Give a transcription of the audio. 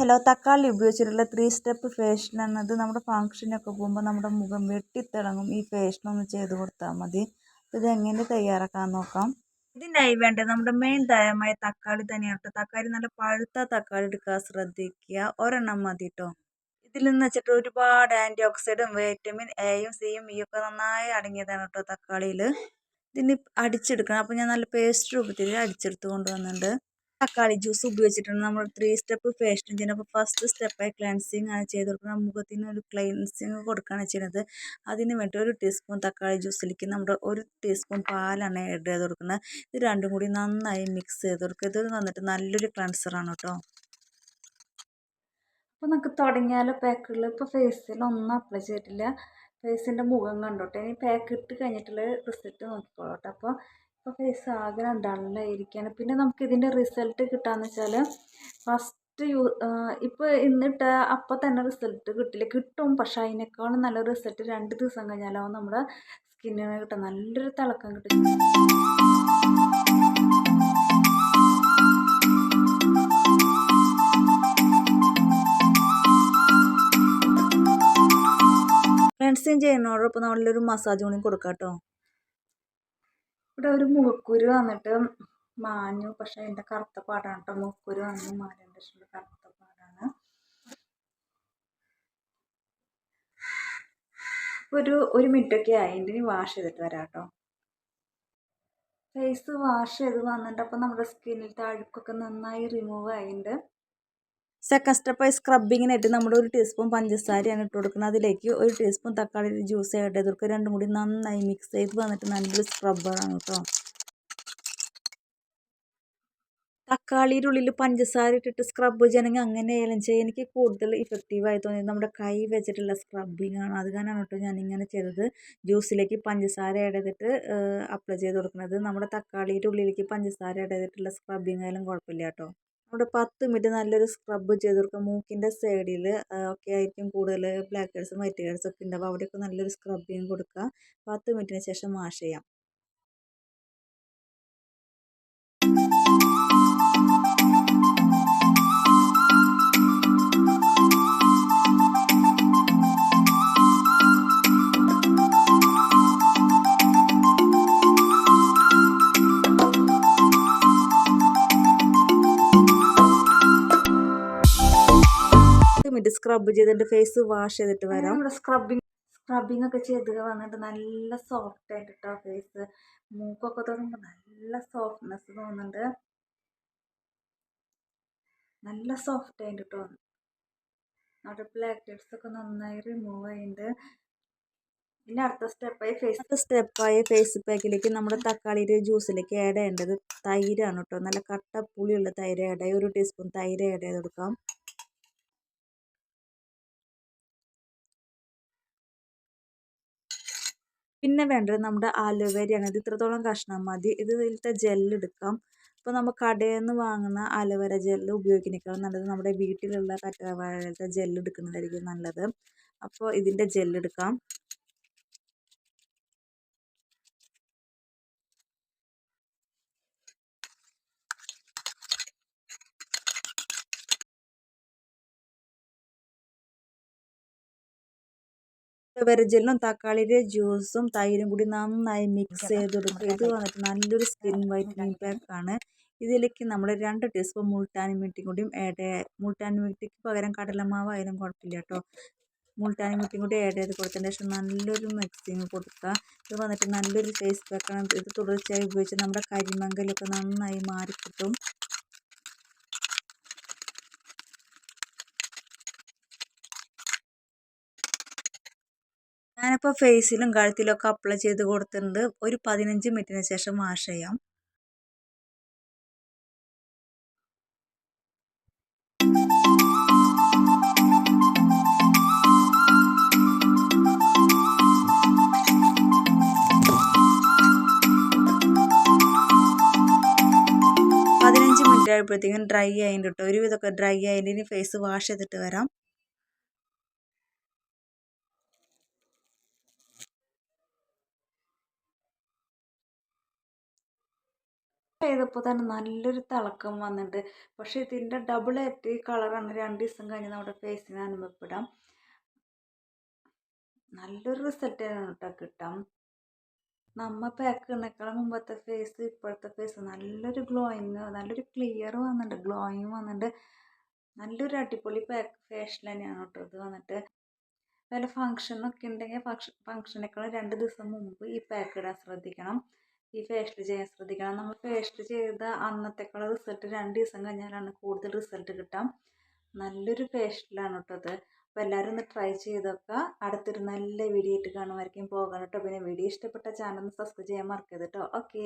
Hello തക്കാളി ഉപയോഗിച്ചിട്ടുള്ള three step facial എന്നത് നമ്മുടെ ഫംഗ്ഷനൊക്കെ പോകുമ്പോൾ നമ്മുടെ മുഖം വെട്ടിത്തിളങ്ങും. ഈ ഫേഷ്യൽ ഒന്ന് ചെയ്ത് കൊടുത്താൽ മതി. ഇത് എങ്ങനെ തയ്യാറാക്കാൻ നോക്കാം. ഇതിനായി വേണ്ടത് നമ്മുടെ മെയിൻ താരമായ തക്കാളി തന്നെയാണ് കേട്ടോ തക്കാളി നല്ല പഴുത്ത തക്കാളി എടുക്കാൻ ശ്രദ്ധിക്കുക. ഒരെണ്ണം മതി കേട്ടോ ഇതിൽ നിന്ന് വെച്ചിട്ട് ഒരുപാട് ആന്റി ഓക്സൈഡും വൈറ്റമിൻ എയും സിയും ഇ ഒക്കെ നന്നായി അടങ്ങിയതാണ് കേട്ടോ തക്കാളിയിൽ ഇതിന് അടിച്ചെടുക്കണം. അപ്പോൾ ഞാൻ നല്ല പേസ്റ്റ് രൂപത്തിൽ അടിച്ചെടുത്ത് കൊണ്ടുവന്നിട്ടുണ്ട്. തക്കാളി ജ്യൂസ് ഉപയോഗിച്ചിട്ടുണ്ട്. നമ്മൾ ത്രീ സ്റ്റെപ്പ് ഫേഷ്യൽ ചെയ്യുന്നത് അപ്പോൾ ഫസ്റ്റ് സ്റ്റെപ്പായി ക്ലെൻസിങ് ആണ് ചെയ്ത് കൊടുക്കുന്നത്. മുഖത്തിന് ഒരു ക്ലെൻസിങ് കൊടുക്കുകയാണ് ചെയ്യുന്നത്. അതിന് വേണ്ടി ഒരു ടീസ്പൂൺ തക്കാളി ജ്യൂസിലേക്ക് നമ്മുടെ ഒരു ടീസ്പൂൺ പാലാണ് ആഡ് ചെയ്ത് കൊടുക്കുന്നത്. ഇത് രണ്ടും കൂടി നന്നായി മിക്സ് ചെയ്ത് കൊടുക്കുക. ഇത് വന്നിട്ട് നല്ലൊരു ക്ലൻസറാണ് കേട്ടോ. അപ്പോൾ നമുക്ക് തുടങ്ങിയാലോ പാക്കുകൾ ഇപ്പോൾ ഫേസിൽ ഒന്നും അപ്ലൈ ചെയ്തിട്ടില്ല. ഫേസിന്റെ മുഖം കണ്ടോട്ടെ. ഇനി പാക്ക് ഇട്ട് കഴിഞ്ഞിട്ടുള്ള റിസൾട്ട് നോക്കിക്കോളട്ടെ അപ്പോൾ ഇപ്പോൾ ഫേസ് ആകെ ഡള്ളായിരിക്കുകയാണ് പിന്നെ നമുക്ക് ഇതിന്റെ റിസൾട്ട് കിട്ടാന്ന് വെച്ചാൽ ഫസ്റ്റ് യൂ ഇപ്പോൾ ഇന്നിട്ട അപ്പോൾ തന്നെ റിസൾട്ട് കിട്ടില്ല. കിട്ടും. പക്ഷേ അതിനേക്കാളും നല്ല റിസൾട്ട് രണ്ട് ദിവസം കഴിഞ്ഞാലാവും നമ്മുടെ സ്കിന്നിന് കിട്ടും നല്ലൊരു തിളക്കം കിട്ടും. ക്ലെൻസിങ് ചെയ്യുന്നതോടൊപ്പം നല്ലൊരു മസാജ് കൂടി കൊടുക്കാം കേട്ടോ ഇവിടെ ഒരു മുഖക്കുരു വന്നിട്ട് മാഞ്ഞു. പക്ഷെ അതിന്റെ കറുത്ത പാടാണ് കേട്ടോ. മുഖക്കുരു വന്നു. മാറേണ്ട കറുത്ത പാടാണ്. ഒരു ഒരു മിനിറ്റൊക്കെ ആയി. ഇനി വാഷ് ചെയ്തിട്ട് വരാം കേട്ടോ. ഫേസ് വാഷ് ചെയ്ത് വന്നിട്ട് നമ്മുടെ സ്കിന്നിലത്തെ അഴുക്കൊക്കെ നന്നായി റിമൂവ് ആയിട്ടുണ്ട്. സെക്കൻഡ് സ്റ്റെപ്പ് സ്ക്രബിങ്ങിനായിട്ട് നമ്മൾ ഒരു ടീസ്പൂൺ പഞ്ചസാരയാണ് ഇട്ട് കൊടുക്കുന്നത്. അതിലേക്ക് ഒരു ടീസ്പൂൺ തക്കാളി ജ്യൂസ് ആയിട്ട് ഇതൊക്കെ രണ്ടും കൂടി നന്നായി മിക്സ് ചെയ്ത് വന്നിട്ട് നല്ലൊരു സ്ക്രബ്ബറാണ് കേട്ടോ തക്കാളിയുടെ ഉള്ളിൽ പഞ്ചസാര ഇട്ടിട്ട് സ്ക്രബ് ചെയ്യണമെങ്കിൽ അങ്ങനെ ആയാലും ചെയ്യാം. എനിക്ക് കൂടുതൽ ഇഫക്റ്റീവായി തോന്നിയത് നമ്മുടെ കൈ വെച്ചിട്ടുള്ള സ്ക്രബിങ് ആണ്. അത് കാരണമാണ് കേട്ടോ ഞാനിങ്ങനെ ചെയ്തത്. ജ്യൂസിലേക്ക് പഞ്ചസാര ഇടതിട്ട് അപ്ലൈ ചെയ്ത് കൊടുക്കുന്നത്. നമ്മുടെ തക്കാളിയുടെ ഉള്ളിലേക്ക് പഞ്ചസാര ഇടതിട്ടുള്ള സ്ക്രബിങ് ആയാലും കുഴപ്പമില്ല കേട്ടോ അവിടെ പത്ത് മിനിറ്റ് നല്ലൊരു സ്ക്രബ് ചെയ്ത് കൊടുക്കുക. മൂക്കിന്റെ സൈഡിൽ ഒക്കെ ആയിരിക്കും കൂടുതൽ ബ്ലാക്ക് ഹെഡ്സും വൈറ്റ് ഹെഡ്സും ഒക്കെ ഉണ്ടാവുക. അവിടെയൊക്കെ നല്ലൊരു സ്ക്രബിങ് കൊടുക്കുക. പത്ത് മിനിറ്റിന് ശേഷം വാഷ് ചെയ്യാം. സ്ക്രബ് ചെയ്തിട്ട് ഫേസ് വാഷ് ചെയ്തിട്ട് വരാം. നമ്മുടെ സ്ക്രബിങ് സ്ക്രബിങ് ഒക്കെ ചെയ്ത് വന്നിട്ട് നല്ല സോഫ്റ്റ് ആയിട്ട് കേട്ടോ ഫേസ് മൂക്കൊക്കെ തുടങ്ങുമ്പോൾ നല്ല സോഫ്റ്റ്നെസ് തോന്നുന്നുണ്ട്. നല്ല സോഫ്റ്റ് ആയിട്ട് തോന്നുന്നു അവിടെ ബ്ലാക്ക് ഹെഡ്സ് ഒക്കെ നന്നായി റിമൂവ് ആയിട്ടുണ്ട് പിന്നെ അടുത്ത സ്റ്റെപ്പായി ഫേസ് അടുത്ത സ്റ്റെപ്പായ ഫേസ് പാക്കിലേക്ക് നമ്മുടെ തക്കാളിയുടെ ജ്യൂസിലേക്ക് ആഡ് ചെയ്യേണ്ടത് തൈരാണ് കേട്ടോ നല്ല കട്ട പുളിയുള്ള തൈര് ആഡ് ആയി ഒരു ടീസ്പൂൺ തൈര് ആഡ് ചെയ്ത് കൊടുക്കാം. പിന്നെ വേണ്ടത് നമ്മുടെ അലോവേരയാണ് ഇത് ഇത്രത്തോളം കഷ്ണം മതി. ഇത് ഇതിലത്തെ ജെല്ലെടുക്കാം അപ്പോൾ നമ്മൾ കടയിൽ നിന്ന് വാങ്ങുന്ന അലോവേര ജെല്ല് ഉപയോഗിക്കുന്നതിനേക്കാൾ നല്ലത് നമ്മുടെ വീട്ടിലുള്ള കറ്റാർവാഴയിലത്തെ ജെല്ലെടുക്കുന്നതായിരിക്കും നല്ലത്. അപ്പോൾ ഇതിന്റെ ജെല്ലെടുക്കാം വെരജെല്ലും തക്കാളിയുടെ ജ്യൂസും തൈരും കൂടി നന്നായി മിക്സ് ചെയ്ത് കൊടുക്കുക. ഇത് വന്നിട്ട് നല്ലൊരു സ്കിൻ വൈറ്റനിങ് ആണ്. ഇതിലേക്ക് നമ്മൾ രണ്ട് ടീസ്പൂൺ മുൾട്ടാനി മിട്ടിയും കൂടിയും ആഡ് ചെയ്യുക മുൾട്ടാനി മിട്ടിക്ക് പകരം കടലമാവ് ആയാലും കുഴപ്പമില്ല കേട്ടോ. മുൾട്ടാനി മിട്ടിയും കൂടി ആഡ് ചെയ്ത് കൊടുത്തതിന് ശേഷം നല്ലൊരു മിക്സിങ് കൊടുക്കുക. ഇത് വന്നിട്ട് നല്ലൊരു ഫേസ് പാക്കാണ് ഇത് തുടർച്ചയായി ഉപയോഗിച്ച് നമ്മുടെ കരിമങ്കലൊക്കെ നന്നായി മാറിക്കിട്ടും. ഞാനിപ്പോൾ ഫേസിലും കഴുത്തിലൊക്കെ അപ്ലൈ ചെയ്ത് കൊടുത്തിട്ടുണ്ട്. ഒരു പതിനഞ്ച് മിനിറ്റിന് ശേഷം വാഷ് ചെയ്യാം. പതിനഞ്ച് മിനിറ്റ് ആയപ്പോഴത്തേക്കും ഡ്രൈ ആയിട്ട് ഒരുവിധമൊക്കെ ഡ്രൈ ആയിട്ട് ഇനി ഫേസ് വാഷ് ചെയ്തിട്ട് വരാം. ചെയ്തപ്പോൾ തന്നെ നല്ലൊരു തിളക്കം വന്നിട്ടുണ്ട് പക്ഷേ ഇതിന്റെ ഡബിൾ ആയിട്ട് കളറാണ് രണ്ട് ദിവസം കഴിഞ്ഞ് നമ്മുടെ ഫേസിന് അനുഭവപ്പെടാം. നല്ലൊരു റിസൾട്ട് ആണ് കേട്ടോ കിട്ടാം നമ്മ പാക്ക് ഇടുന്നേക്കാളും മുമ്പത്തെ ഫേസ് ഇപ്പോഴത്തെ ഫേസ് നല്ലൊരു ഗ്ലോയിങ് നല്ലൊരു ക്ലിയർ വന്നിട്ടുണ്ട് ഗ്ലോയിങ് വന്നിട്ടുണ്ട് നല്ലൊരു അടിപൊളി പാക്ക് ഫേഷ്യൽ തന്നെയാണ് കേട്ടോ ഇത് വന്നിട്ട്. വല്ല ഫങ്ഷനൊക്കെ ഉണ്ടെങ്കിൽ ഫങ്ഷൻ ഫങ്ഷനേക്കാളും രണ്ട് ദിവസം മുമ്പ് ഈ പാക്ക് ഇടാൻ ശ്രദ്ധിക്കണം. ഈ ഫേഷ്യൽ ചെയ്യാൻ ശ്രദ്ധിക്കണം. നമ്മൾ ഫേഷ്യൽ ചെയ്ത അന്നത്തേക്കുള്ള റിസൾട്ട് രണ്ട് ദിവസം കഴിഞ്ഞാലാണ് കൂടുതൽ റിസൾട്ട് കിട്ടാം. നല്ലൊരു ഫേഷ്യലാണ് കേട്ടോ അത്. അപ്പോൾ എല്ലാവരും ഒന്ന് ട്രൈ ചെയ്തൊക്കെ അടുത്തൊരു നല്ല വീഡിയോ ആയിട്ട് കാണുമായിരിക്കും. പോകണം കേട്ടോ പിന്നെ വീഡിയോ ഇഷ്ടപ്പെട്ട ചാനൽ ഒന്ന് സബ്സ്ക്രൈബ് ചെയ്യാൻ മറക്കരുത് കേട്ടോ ഓക്കേ